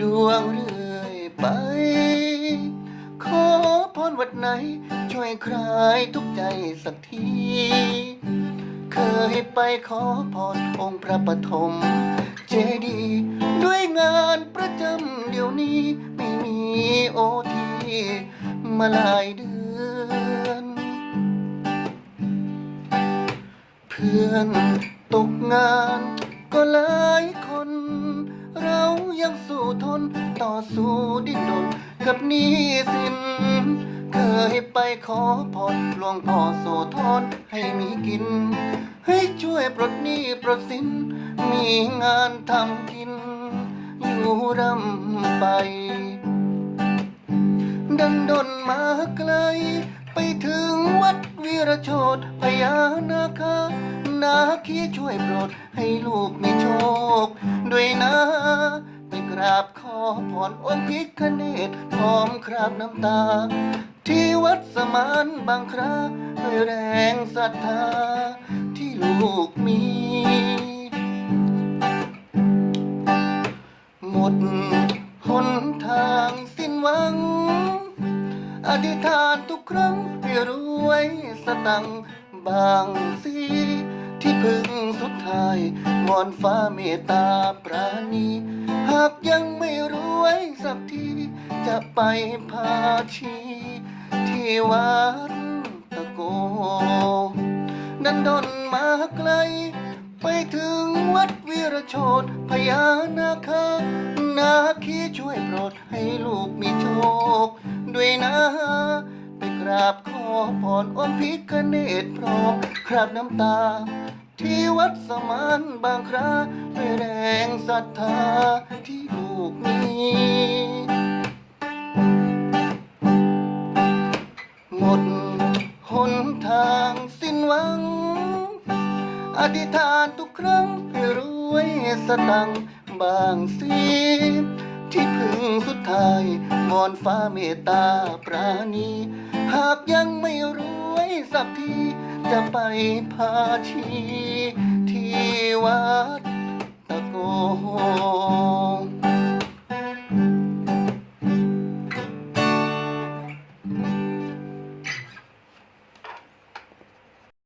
ดวงเรื่อยไป ขอพรวัดไหน ช่วยคลายทุกใจสักที เคยไปขอพรองค์พระปฐมเจดีย์ด้วยงานประจำเดี๋ยวนี้ไม่มีโอทีมาหลายเดือน เพื่อนตกงานก็หลา ทน ต่อสู้ดิ้นรนกับหนี้สิน เคยไปขอพรหลวงพ่อโสธรให้มีกิน ให้ช่วยปลดหนี้ปลดสิน มีงานทำกิน อยู่ร่ำไป ดันดนมาไกล ไปถึงวัดวีรโชตพญานาคานาคีช่วยโปรดให้ลูกมีโชค ด้วยนะ กราบขอพรองค์พิคเนตพร้อมคราบน้ำตา ที่วัดสมานบางคราด้วยแรงศรัทธาที่ลูกมี หมดหนทางสิ้นหวัง อธิษฐานทุกครั้งให้รวยสตังบางสี ที่พึ่งสุดท้ายวอนฟ้าเมตตาปราณี หากยังไม่รวยสักที จะไปพาชีที่วัดตะโก นันดนมาไกล ไปถึงวัดวีรโชตพญานาคานาคีช่วยโปรดให้ลูกมีโชค ด้วยนะไปกราบขอพรองค์พิคเนตพร้อมคราบน้ำตา ที่วัดสมานบางคราด้วยแรงศรัทธาที่ลูกมีหมดหนทางสิ้นหวัง อธิษฐานทุกครั้งให้รวยสตังบางสีที่พึ่งสุดท้ายวอนฟ้าเมตตาปราณี หากยังไม่รวย สักทีจะไปพาชีที่วัด